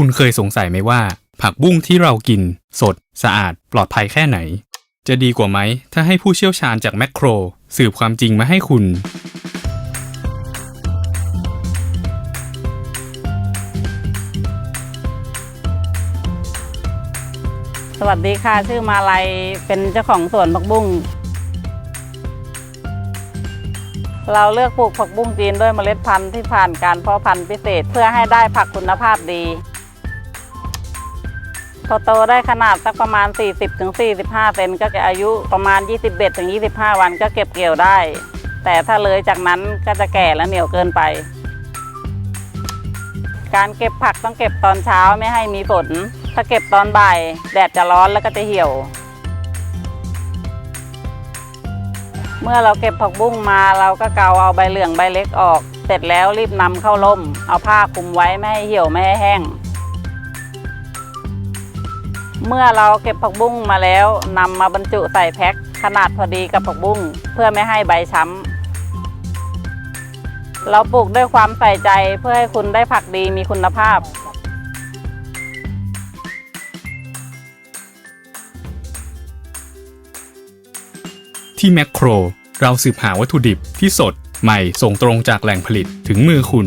คุณเคยสงสัยไหมว่า ผักบุ้งที่เรากิน สด สะอาด ปลอดภัยแค่ไหน จะดีกว่าไหม ถ้าให้ผู้เชี่ยวชาญจากแมคโคร สืบความจริงมาให้คุณ สวัสดีค่ะ ชื่อมาลัยเป็นเจ้าของสวนผักบุ้งเราเลือกปลูกผักบุ้งจีนด้วยเมล็ดพันธุ์ที่ผ่านการเพาะพันธุ์พิเศษ เพื่อให้ได้ผักคุณภาพดี พอโตได้ขนาดสักประมาณ 40-45 เซนก็จะอายุประมาณ 21-25 วันก็เก็บเกี่ยวได้ แต่ถ้าเลยจากนั้นก็จะแก่และเหนียวเกินไป การเก็บผักต้องเก็บตอนเช้าไม่ให้มีฝน ถ้าเก็บตอนบ่ายแดดจะร้อนแล้วก็จะเหี่ยว เมื่อเราเก็บผักบุ้งมาเราก็เกาเอาใบเหลืองใบเล็กออก เสร็จแล้วรีบนำเข้าร่ม เอาผ้าคลุมไว้ไม่ให้เหี่ยวไม่ให้แห้ง เมื่อเราเก็บผักบุ้งมาแล้วนำมาบรรจุใส่แพ็คขนาดพอดีกับผักบุ้งเพื่อไม่ให้ใบช้ำ เราปลูกด้วยความใส่ใจเพื่อให้คุณได้ผักดีมีคุณภาพ ที่แมคโคร เราสืบหาวัตถุดิบที่สดใหม่ส่งตรงจากแหล่งผลิตถึงมือคุณ